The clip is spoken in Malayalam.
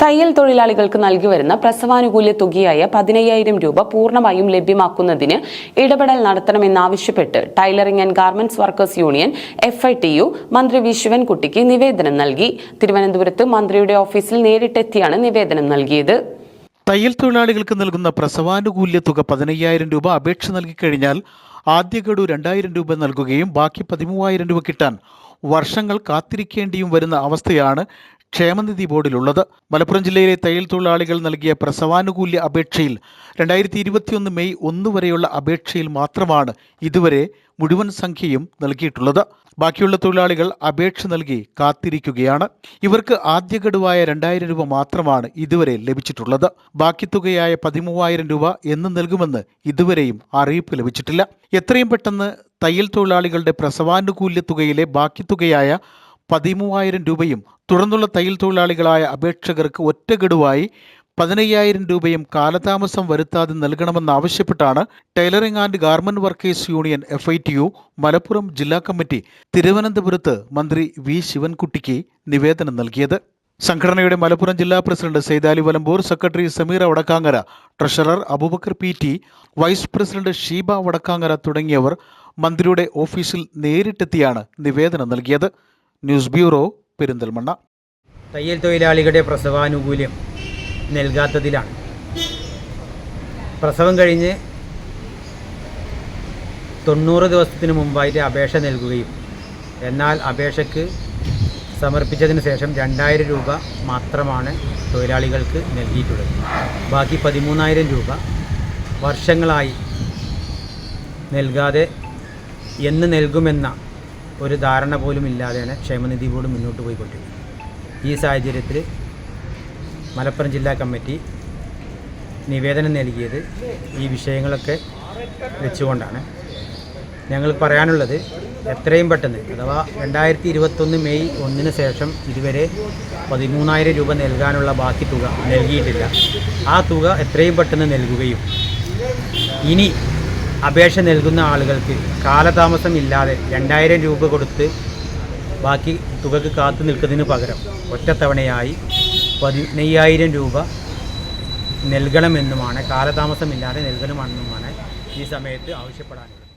തയ്യൽ തൊഴിലാളികൾക്ക് നൽകി വരുന്ന പ്രസവാനുകൂല്യ തുകയായ പതിനയ്യായിരം രൂപ പൂർണമായും ലഭ്യമാക്കുന്നതിന് ഇടപെടൽ നടത്തണമെന്നാവശ്യപ്പെട്ട് tailoring and garments workers union F I T U മന്ത്രി വി ശിവൻകുട്ടിക്ക് നിവേദനം നൽകി. തിരുവനന്തപുരത്ത് മന്ത്രിയുടെ ഓഫീസിൽ നേരിട്ടെത്തിയാണ് നിവേദനം നൽകിയത്. തയ്യൽ തൊഴിലാളികൾക്ക് നൽകുന്ന പ്രസവാനുകൂല്യ തുക പതിനയ്യായിരം രൂപ അപേക്ഷ നൽകിക്കഴിഞ്ഞാൽ ആദ്യ ഗഡു രണ്ടായിരം രൂപ നൽകുകയും ബാക്കി പതിമൂവായിരം രൂപ കിട്ടാൻ വർഷങ്ങൾ കാത്തിരിക്കേണ്ടിയും വരുന്ന അവസ്ഥയാണ് ക്ഷേമനിധി ബോർഡിലുള്ളത്. മലപ്പുറം ജില്ലയിലെ തയ്യൽ തൊഴിലാളികൾ നൽകിയ പ്രസവാനുകൂല്യ അപേക്ഷയിൽ രണ്ടായിരത്തി ഇരുപത്തിയൊന്ന് മെയ് ഒന്ന് വരെയുള്ള അപേക്ഷയിൽ മാത്രമാണ് ഇതുവരെ മുഴുവൻ സംഖ്യയും നൽകിയിട്ടുള്ളത്. ബാക്കിയുള്ള തൊഴിലാളികൾ അപേക്ഷ നൽകി കാത്തിരിക്കുകയാണ്. ഇവർക്ക് ആദ്യ ഗഡുവായ രണ്ടായിരം രൂപ മാത്രമാണ് ഇതുവരെ ലഭിച്ചിട്ടുള്ളത്. ബാക്കി തുകയായ പതിമൂവായിരം രൂപ എന്ന് നൽകുമെന്ന് ഇതുവരെയും അറിയിപ്പ് ലഭിച്ചിട്ടില്ല. എത്രയും പെട്ടെന്ന് തയ്യൽ തൊഴിലാളികളുടെ പ്രസവാനുകൂല്യ തുകയിലെ ബാക്കി തുകയായ പതിമൂവായിരം രൂപയും തുടർന്നുള്ള തയ്യൽ തൊഴിലാളികളായ അപേക്ഷകർക്ക് ഒറ്റഗഡുവായി പതിനയ്യായിരം രൂപയും കാലതാമസം വരുത്താതെ നൽകണമെന്നാവശ്യപ്പെട്ടാണ് tailoring and garment workers union F I T U Malappuram ജില്ലാ കമ്മിറ്റി തിരുവനന്തപുരത്ത് മന്ത്രി വി ശിവൻകുട്ടിക്ക് നിവേദനം നൽകിയത്. സംഘടനയുടെ മലപ്പുറം ജില്ലാ president Saidali Valamboor secretary Sameer Vadakkangara treasurer Abubakar P T vice president Sheeba Vadakkangara തുടങ്ങിയവർ മന്ത്രിയുടെ ഓഫീസിൽ നേരിട്ടെത്തിയാണ് നിവേദനം നൽകിയത്. News bureau Perinthalmanna. തയ്യൽ തൊഴിലാളികളുടെ പ്രസവാനുകൂല്യം നൽകാത്തതിലാണ്. പ്രസവം കഴിഞ്ഞ് തൊണ്ണൂറ് ദിവസത്തിന് മുമ്പായിട്ട് അപേക്ഷ നൽകുകയും എന്നാൽ അപേക്ഷയ്ക്ക് സമർപ്പിച്ചതിന് ശേഷം രണ്ടായിരം രൂപ മാത്രമാണ് തൊഴിലാളികൾക്ക് നൽകിയിട്ടുള്ളത്. ബാക്കി പതിമൂന്നായിരം രൂപ വർഷങ്ങളായി നൽകാതെ എന്ന് നൽകുമെന്ന ഒരു ധാരണ പോലും ഇല്ലാതെയാണ് ക്ഷേമനിധി ബോർഡ് മുന്നോട്ട് പോയിക്കൊണ്ടിരിക്കുന്നത് ഈ സാഹചര്യത്തിൽ മലപ്പുറം ജില്ലാ കമ്മിറ്റി നിവേദനം നൽകിയത് ഈ വിഷയങ്ങളൊക്കെ വെച്ചുകൊണ്ടാണ്. ഞങ്ങൾ പറയാനുള്ളത് എത്രയും പെട്ടെന്ന് അഥവാ രണ്ടായിരത്തി ഇരുപത്തൊന്ന് മെയ് ഒന്നിന് ശേഷം ഇതുവരെ പതിമൂന്നായിരം രൂപ നൽകാനുള്ള ബാക്കി തുക നൽകിയിട്ടില്ല. ആ തുക എത്രയും പെട്ടെന്ന് നൽകുകയും ഇനി അപേക്ഷ നൽകുന്ന ആളുകൾക്ക് കാലതാമസം ഇല്ലാതെ രണ്ടായിരം രൂപ കൊടുത്ത് ബാക്കി തുകക്ക് കാത്തു നിൽക്കുന്നതിന് പകരം ഒറ്റത്തവണയായി പതിനയ്യായിരം രൂപ നൽകണമെന്നുമാണ് കാലതാമസമില്ലാതെ നൽകണമെന്നുമാണ് ഈ സമയത്ത് ആവശ്യപ്പെടാനുള്ളത്.